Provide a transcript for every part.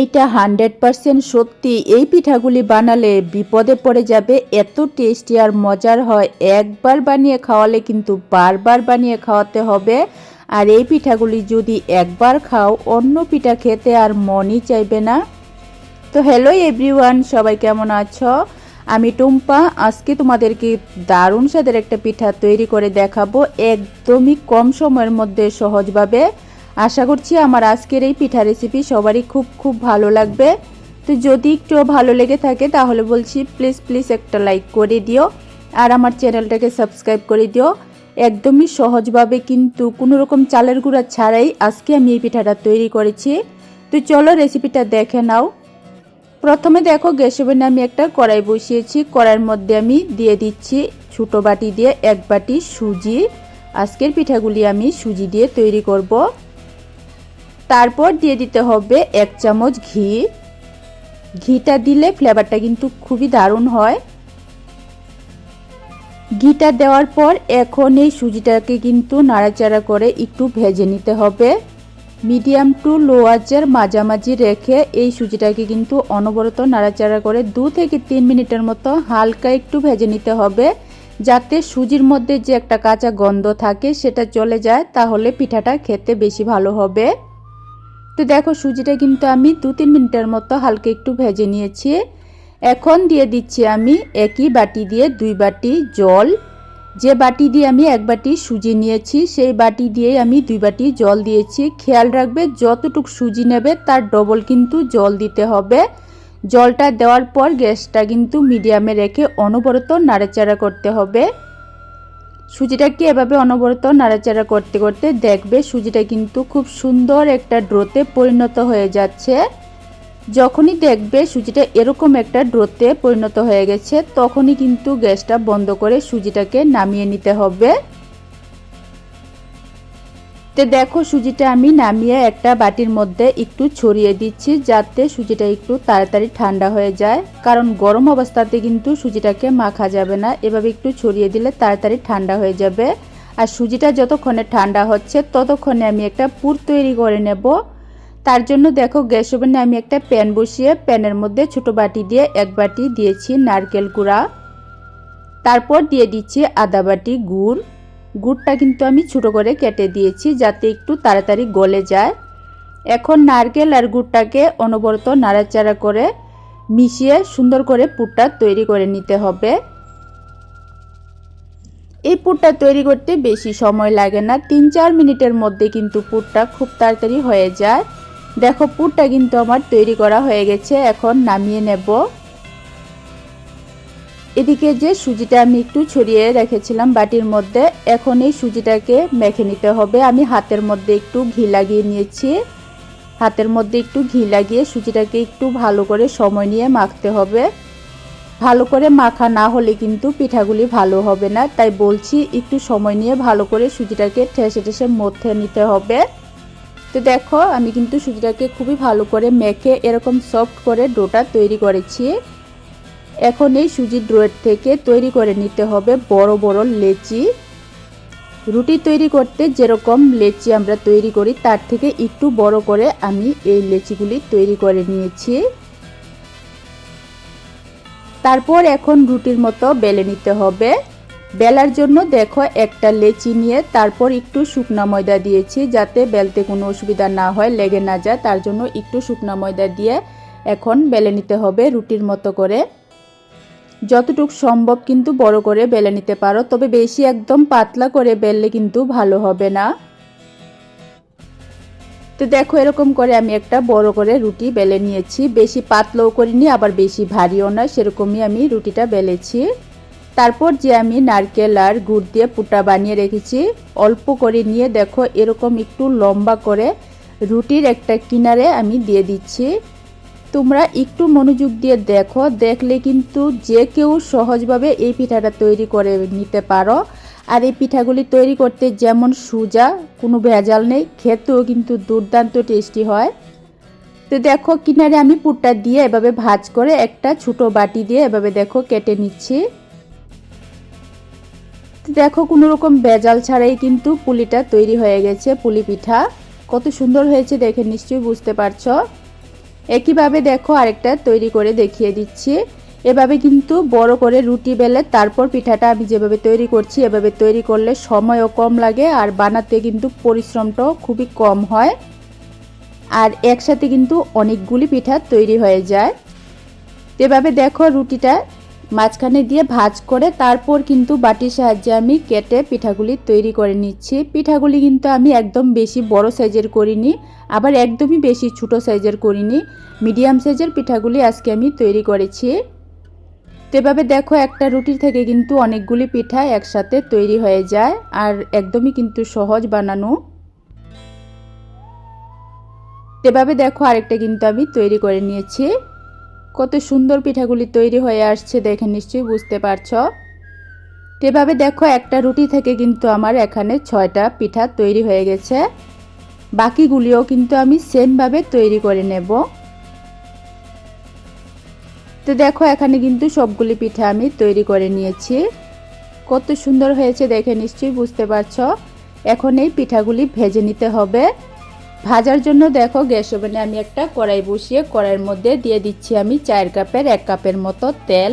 এইটা hundred percent সত্যি। এই পিঠাগুলি বানালে বিপদে পড়ে যাবে, এত টেস্টি আর মজার হয়। একবার বানিয়ে খাওয়ালে কিন্তু বারবার বানিয়ে খাওয়াতে হবে। আর এই পিঠাগুলি যদি একবার খাও, অন্য পিঠা খেতে আর মনই চাইবে না। তো হ্যালো এভরিওয়ান, সবাই কেমন আছো? আমি টুম্পা, আজকে তোমাদেরকে দারুণ স্বাদের একটা পিঠা তৈরি করে দেখাবো, একদমই কম সময়ের মধ্যে সহজভাবে। আশা করছি আমার আজকের এই পিঠা রেসিপি সবারই খুব খুব ভালো লাগবে। তো যদি একটু ভালো লেগে থাকে, তাহলে বলছি প্লিজ প্লিজ একটা লাইক করে দিও আর আমার চ্যানেলটাকে সাবস্ক্রাইব করে দিও। একদমই সহজভাবে কিন্তু কোনো রকম চালের গুঁড়া ছাড়াই আজকে আমি এই পিঠাটা তৈরি করেছি। তো চলো রেসিপিটা দেখে নাও। প্রথমে দেখো গ্যাস ওভেনে আমি একটা কড়াই বসিয়েছি। কড়াইয়ের মধ্যে আমি দিয়ে দিচ্ছি ছোটো বাটি দিয়ে এক বাটি সুজি। আজকের পিঠাগুলি আমি সুজি দিয়ে তৈরি করব। তারপর দিয়ে দিতে হবে এক চামচ ঘি। ঘিটা দিলে ফ্লেভারটা কিন্তু খুবই দারুণ হয়। ঘিটা দেওয়ার পর এখন এই সুজিটাকে কিন্তু নাড়াচাড়া করে একটু ভেজে নিতে হবে। মিডিয়াম টু লো আঁচের মাঝামাঝি রেখে এই সুজিটাকে কিন্তু অনবরত নাড়াচাড়া করে দু থেকে তিন মিনিটের মতো হালকা একটু ভেজে নিতে হবে। যাতে সুজির মধ্যে যে একটা কাঁচা গন্ধ থাকে সেটা চলে যায়, তাহলে পিঠাটা খেতে বেশি ভালো হবে। তো দেখো সুজিটা কিন্তু আমি দু তিন মিনিটের মতো হালকা একটু ভেজে নিয়েছি। এখন দিয়ে দিচ্ছি আমি একই বাটি দিয়ে দুই বাটি জল। যে বাটি দিয়ে আমি এক বাটি সুজি নিয়েছি, সেই বাটি দিয়ে আমি দুই বাটি জল দিয়েছি। খেয়াল রাখবে, যতটুকু সুজি নেবে তার ডবল কিন্তু জল দিতে হবে। জলটা দেওয়ার পর গ্যাসটা কিন্তু মিডিয়ামে রেখে অনবরত নাড়াচাড়া করতে হবে। সুজিটাকে এভাবে অনবরত নাড়াচাড়া করতে করতে দেখবে সুজিটা কিন্তু খুব সুন্দর একটা ড্রোতে পরিণত হয়ে যাচ্ছে। যখনই দেখবে সুজিটা এরকম একটা ড্রোতে পরিণত হয়ে গেছে, তখনই কিন্তু গ্যাসটা বন্ধ করে সুজিটাকে নামিয়ে নিতে হবে। তো দেখো সুজিটা আমি নামিয়ে একটা বাটির মধ্যে একটু ছড়িয়ে দিচ্ছি যাতে সুজিটা একটু তাড়াতাড়ি ঠান্ডা হয়ে যায়। কারণ গরম অবস্থাতে কিন্তু সুজিটাকে মাখা যাবে না। এভাবে একটু ছড়িয়ে দিলে তাড়াতাড়ি ঠান্ডা হয়ে যাবে। আর সুজিটা যতক্ষণে ঠান্ডা হচ্ছে ততক্ষণে আমি একটা পুর তৈরি করে নেব। তার জন্য দেখো গ্যাস ওভেনে আমি একটা প্যান বসিয়ে প্যানের মধ্যে ছোট বাটি দিয়ে এক বাটি দিয়েছি নারকেল গুঁড়া। তারপর দিয়ে দিচ্ছি আদা বাটি গুড়। গুড়টা কিন্তু আমি ছোটো করে কেটে দিয়েছি যাতে একটু তাড়াতাড়ি গলে যায়। এখন নারকেল আর গুড়টাকে অনবরত নাড়াচাড়া করে মিশিয়ে সুন্দর করে পুরটা তৈরি করে নিতে হবে। এই পুরটা তৈরি করতে বেশি সময় লাগে না, তিন চার মিনিটের মধ্যে কিন্তু পুরটা খুব তাড়াতাড়ি হয়ে যায়। দেখো পুরটা কিন্তু আমার তৈরি করা হয়ে গেছে, এখন নামিয়ে নেব। এদিকে যে সুজিটা আমি একটু ছড়িয়ে রেখেছিলাম বাটির মধ্যে, এখন এই সুজিটাকে মেখে নিতে হবে। আমি হাতের মধ্যে একটু ঘি লাগিয়ে নিয়েছি। হাতের মধ্যে একটু ঘি লাগিয়ে সুজিটাকে একটু ভালো করে সময় নিয়ে মাখতে হবে। ভালো করে মাখা না হলে কিন্তু পিঠাগুলি ভালো হবে না। তাই বলছি, একটু সময় নিয়ে ভালো করে সুজিটাকে ঠেসে ঠেসে মধ্যে নিতে হবে। তো দেখো, আমি কিন্তু সুজিটাকে খুবই ভালো করে মেখে এরকম সফট করে ডোটা তৈরি করেছি। এখন এই সুজির ড্রোয়ের থেকে তৈরি করে নিতে হবে বড় বড় লেচি। রুটি তৈরি করতে যেরকম লেচি আমরা তৈরি করি, তার থেকে একটু বড় করে আমি এই লেচিগুলি তৈরি করে নিয়েছি। তারপর এখন রুটির মতো বেলে নিতে হবে। বেলার জন্য দেখো একটা লেচি নিয়ে তারপর একটু শুকনা ময়দা দিয়েছি যাতে বেলতে কোনো অসুবিধা না হয়, লেগে না যায়, তার জন্য একটু শুকনা ময়দা দিয়ে এখন বেলে নিতে হবে রুটির মতো করে। যতটুক সম্ভব কিন্তু বড় করে বেলে নিতে পারো, তবে বেশি একদম পাতলা করে বেললে কিন্তু ভালো হবে না। তো দেখো এরকম করে আমি একটা বড় করে রুটি বেলে নিয়েছি। বেশি পাতলাও করিনি, আবার বেশি ভারীও না সেরকমই আমি রুটিটা বেলেছি। তারপর যে আমি নারকেল আর গুড় দিয়ে পুটা বানিয়ে রেখেছি, অল্প করে নিয়ে দেখো এরকম একটু লম্বা করে রুটির একটা কিনারে আমি দিয়ে দিচ্ছি। তোমরা একটু মনোযোগ দিয়ে দেখো, দেখলে কিন্তু যে কেউ সহজভাবে এই পিঠাটা তৈরি করে নিতে পারো। আর এই পিঠাগুলি তৈরি করতে যেমন সুজা, কোনো ভেজাল নেই, খেতেও কিন্তু দুর্দান্ত টেস্টি হয়। তো দেখো, কিনারে আমি পুরটা দিয়ে এভাবে ভাজ করে একটা ছোটো বাটি দিয়ে এভাবে দেখো কেটে নিচ্ছি। দেখো, কোনো রকম বেজাল ছাড়াই কিন্তু পুলিটা তৈরি হয়ে গেছে, পুলি পিঠা। কত সুন্দর হয়েছে দেখে নিশ্চয়ই বুঝতে পারছ। একইভাবে দেখো আরেকটা তৈরি করে দেখিয়ে দিচ্ছি। এভাবে কিন্তু বড় করে রুটি বেলে তারপর পিঠাটা আমি যেভাবে তৈরি করছি, এভাবে তৈরি করলে সময়ও কম লাগে আর বানাতে কিন্তু পরিশ্রমটাও খুবই কম হয়। আর একসাথে কিন্তু অনেকগুলি পিঠা তৈরি হয়ে যায়। এভাবে দেখো রুটিটা মাঝখানে দিয়ে ভাজ করে তারপর কিন্তু বাটির সাহায্যে আমি কেটে পিঠাগুলি তৈরি করে নিচ্ছি। পিঠাগুলি কিন্তু আমি একদম বেশি বড় সাইজের করিনি, আবার একদমই বেশি ছোট সাইজের করিনি। মিডিয়াম সাইজের পিঠাগুলি আজকে আমি তৈরি করেছি। তো এভাবে দেখো একটা রুটির থেকে কিন্তু অনেকগুলি পিঠা একসাথে তৈরি হয়ে যায়, আর একদমই কিন্তু সহজ বানানো। এভাবে দেখো আরেকটা কিন্তু আমি তৈরি করে নিয়েছি। কত সুন্দর পিঠাগুলি তৈরি হয়ে আসছে দেখে নিশ্চয়ই বুঝতে পারছ। এভাবে দেখো একটা রুটি থেকে কিন্তু আমার এখানে ছয়টা পিঠা তৈরি হয়ে গেছে। বাকিগুলিও কিন্তু আমি সেমভাবে তৈরি করে নেব। তো দেখো এখানে কিন্তু সবগুলি পিঠা আমি তৈরি করে নিয়েছি। কত সুন্দর হয়েছে দেখে নিশ্চয়ই বুঝতে পারছ। এখন এই পিঠাগুলি ভেজে নিতে হবে। ভাজার জন্য দেখো গ্যাস ওভেনে আমি একটা কড়াই বসিয়ে কড়াইয়ের মধ্যে দিয়ে দিচ্ছি আমি চার কাপের, এক কাপের মতো তেল।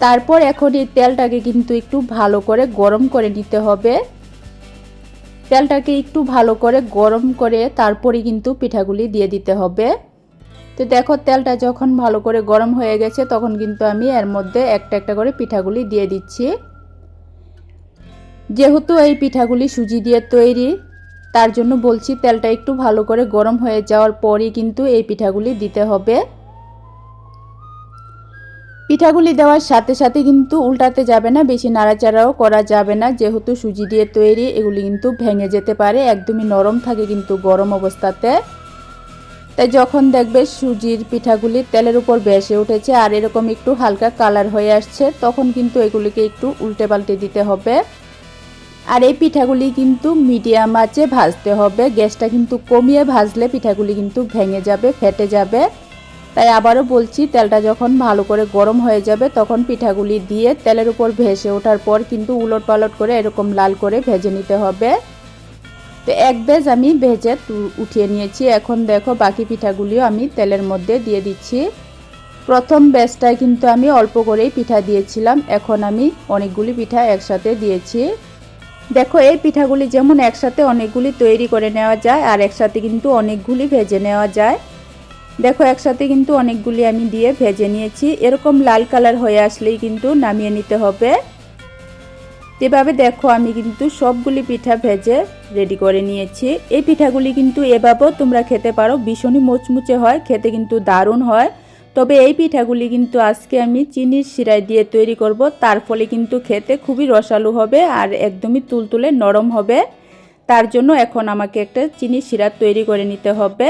তারপর এখন এই তেলটাকে কিন্তু একটু ভালো করে গরম করে নিতে হবে। তেলটাকে একটু ভালো করে গরম করে তারপরে কিন্তু পিঠাগুলি দিয়ে দিতে হবে। তো দেখো তেলটা যখন ভালো করে গরম হয়ে গেছে, তখন কিন্তু আমি এর মধ্যে একটা একটা করে পিঠাগুলি দিয়ে দিচ্ছি। যেহেতু এই পিঠাগুলি সুজি দিয়ে তৈরি তার জন্য বলছি তেলটা একটু ভালো করে গরম হয়ে যাওয়ার পরই কিন্তু এই পিঠাগুলি দিতে হবে। পিঠাগুলি দেওয়ার সাথে সাথে কিন্তু উল্টাতে যাবে না, বেশি নাড়াচাড়াও করা যাবে না। যেহেতু সুজি দিয়ে তৈরি, এগুলি কিন্তু ভেঙে যেতে পারে, একদমই নরম থাকে কিন্তু গরম অবস্থাতে। তাই যখন দেখবে সুজির পিঠাগুলি তেলের উপর বেসে উঠেছে আর এরকম একটু হালকা কালার হয়ে আসছে, তখন কিন্তু এগুলিকে একটু উল্টে পাল্টে দিতে হবে। আর এই পিঠাগুলি কিন্তু মিডিয়াম আঁচে ভাজতে হবে। গ্যাসটা কিন্তু কমিয়ে ভাজলে পিঠাগুলি কিন্তু ভেঙে যাবে, ফেটে যাবে। তাই আবারও বলছি, তেলটা যখন ভালো করে গরম হয়ে যাবে, তখন পিঠাগুলি দিয়ে তেলের উপর ভেসে ওঠার পর কিন্তু উলট পালট করে এরকম লাল করে ভেজে নিতে হবে। তো এক বেজ আমি ভেজে উঠিয়ে নিয়েছি। এখন দেখো, বাকি পিঠাগুলিও আমি তেলের মধ্যে দিয়ে দিচ্ছি। প্রথম বেজটায় কিন্তু আমি অল্প করেই পিঠা দিয়েছিলাম। এখন আমি অনেকগুলি পিঠা একসাথে দিয়েছি। দেখো, এই পিঠাগুলি যেমন একসাথে অনেকগুলি তৈরি করে নেওয়া যায়, আর একসাথে কিন্তু অনেকগুলি ভেজে নেওয়া যায়। দেখো, একসাথে কিন্তু অনেকগুলি আমি দিয়ে ভেজে নিয়েছি। এরকম লাল কালার হয়ে আসলেই কিন্তু নামিয়ে নিতে হবে। এভাবে দেখো, আমি কিন্তু সবগুলি পিঠা ভেজে রেডি করে নিয়েছি। এই পিঠাগুলি কিন্তু এভাবেও তোমরা খেতে পারো। ভীষণই মুচমুচে হয়, খেতে কিন্তু দারুণ হয়। তবে এই পিঠাগুলি কিন্তু আজকে আমি চিনির শিরায় দিয়ে তৈরি করব। তার ফলে কিন্তু খেতে খুবই রসালো হবে আর একদমই তুলতুলে নরম হবে। তার জন্য এখন আমাকে একটা চিনির শিরা তৈরি করে নিতে হবে।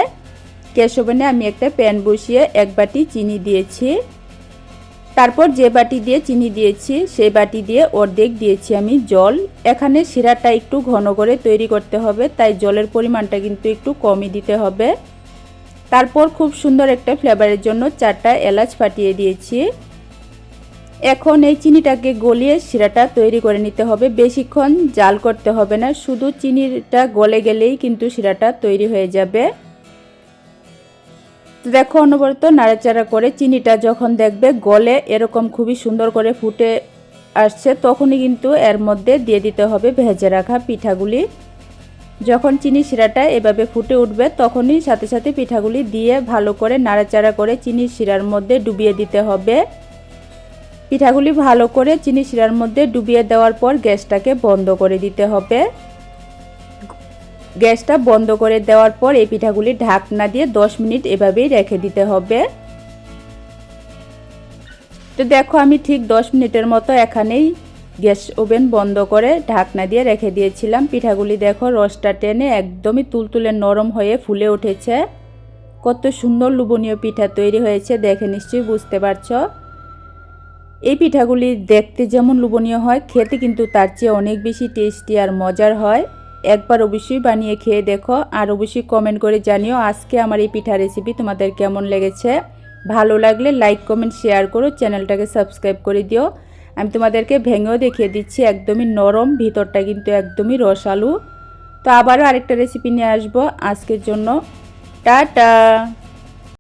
ওভেনে আমি একটা প্যান বসিয়ে এক বাটি চিনি দিয়েছি। তারপর যে বাটি দিয়ে চিনি দিয়েছি, সেই বাটি দিয়ে অর্ধেক দিয়েছি আমি জল। এখানে শিরাটা একটু ঘন করে তৈরি করতে হবে, তাই জলের পরিমাণটা কিন্তু একটু কমই দিতে হবে। তারপর খুব সুন্দর একটা ফ্লেভারের জন্য চারটা এলাচ ফাটিয়ে দিয়েছি। এখন এই চিনিটাকে গলিয়ে শিরাটা তৈরি করে নিতে হবে। বেশিক্ষণ জাল করতে হবে না, শুধু চিনিটা গলে গেলেই কিন্তু শিরাটা তৈরি হয়ে যাবে। দেখো অনবরত নাড়াচাড়া করে চিনিটা যখন দেখবে গলে এরকম খুবই সুন্দর করে ফুটে আসছে, তখনই কিন্তু এর মধ্যে দিয়ে দিতে হবে ভেজে রাখা পিঠাগুলি। যখন চিনি শিরাটা এভাবে ফুটে উঠবে, তখনই সাথে সাথে পিঠাগুলি দিয়ে ভালো করে নাড়াচাড়া করে চিনি শিরার মধ্যে ডুবিয়ে দিতে হবে। পিঠাগুলি ভালো করে চিনি শিরার মধ্যে ডুবিয়ে দেওয়ার পর গ্যাসটাকে বন্ধ করে দিতে হবে। গ্যাসটা বন্ধ করে দেওয়ার পর এই পিঠাগুলি ঢাকনা দিয়ে 10 মিনিট এভাবেই রেখে দিতে হবে। তো দেখো আমি ঠিক 10 মিনিটের মতো এখানেই গ্যাস ওভেন বন্ধ করে ঢাকনা দিয়ে রেখে দিয়েছিলাম। পিঠাগুলি দেখো, রসটা টেনে একদমই তুলতুলে নরম হয়ে ফুলে উঠেছে। কত সুন্দর লুবনীয় পিঠা তৈরি হয়েছে, দেখে নিশ্চয়ই বুঝতে পারছ। এই পিঠাগুলি দেখতে যেমন লুবনীয় হয়, খেতে কিন্তু তার চেয়ে অনেক বেশি টেস্টি আর মজার হয়। একবার অবশ্যই বানিয়ে খেয়ে দেখো, আর অবশ্যই কমেন্ট করে জানিও আজকে আমার এই পিঠা রেসিপি তোমাদের কেমন লেগেছে। ভালো লাগলে লাইক কমেন্ট শেয়ার করো চ্যানেলটাকে সাবস্ক্রাইব করে দিও। আমি তোমাদেরকে ভেঙেও দেখিয়ে দিচ্ছি, একদমই নরম, ভিতরটা কিন্তু একদমই রসালু। তো আবারও আরেকটা রেসিপি নিয়ে আসব। আজকের জন্য টাটা!